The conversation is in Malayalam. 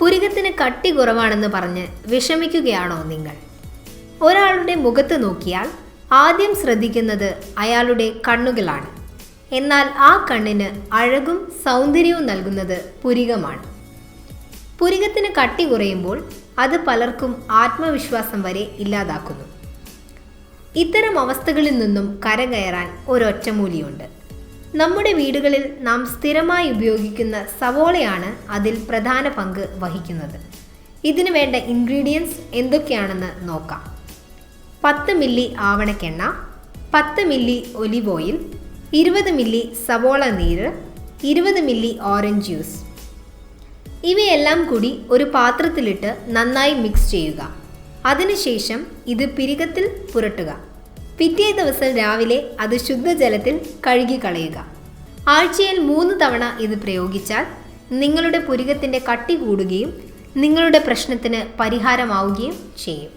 പുരികത്തിന് കട്ടി കുറവാണെന്ന് പറഞ്ഞ് വിഷമിക്കുകയാണോ നിങ്ങൾ? ഒരാളുടെ മുഖത്ത് നോക്കിയാൽ ആദ്യം ശ്രദ്ധിക്കുന്നത് അയാളുടെ കണ്ണുകളാണ്. എന്നാൽ ആ കണ്ണിന് അഴകും സൗന്ദര്യവും നൽകുന്നത് പുരികമാണ്. പുരികത്തിന് കട്ടി കുറയുമ്പോൾ അത് പലർക്കും ആത്മവിശ്വാസം വരെ ഇല്ലാതാക്കുന്നു. ഇത്തരം അവസ്ഥകളിൽ നിന്നും കരകയറാൻ ഒരൊറ്റമൂലിയുണ്ട് നമ്മുടെ വീടുകളിൽ നാം സ്ഥിരമായി ഉപയോഗിക്കുന്ന സവോളയാണ് അതിൽ പ്രധാന പങ്ക് വഹിക്കുന്നത്. ഇതിനു വേണ്ട ഇൻഗ്രീഡിയൻസ് എന്തൊക്കെയാണെന്ന് നോക്കാം. പത്ത് മില്ലി ആവണക്കെണ്ണ പത്ത് മില്ലി ഒലിവ് ഓയിൽ ഇരുപത് മില്ലി സവോള നീര് ഇരുപത് മില്ലി ഓറഞ്ച് ജ്യൂസ്. ഇവയെല്ലാം കൂടി ഒരു പാത്രത്തിലിട്ട് നന്നായി മിക്സ് ചെയ്യുക. അതിനുശേഷം ഇത് പിരികത്തിൽ പുരട്ടുക. പിറ്റേ ദിവസം രാവിലെ അത് ശുദ്ധജലത്തിൽ കഴുകി കളയുക ആഴ്ചയിൽ മൂന്ന് തവണ ഇത് പ്രയോഗിച്ചാൽ നിങ്ങളുടെ പുരികത്തിന്റെ കട്ടി കൂടുകയും നിങ്ങളുടെ പ്രശ്നത്തിന് പരിഹാരമാവുകയും ചെയ്യും.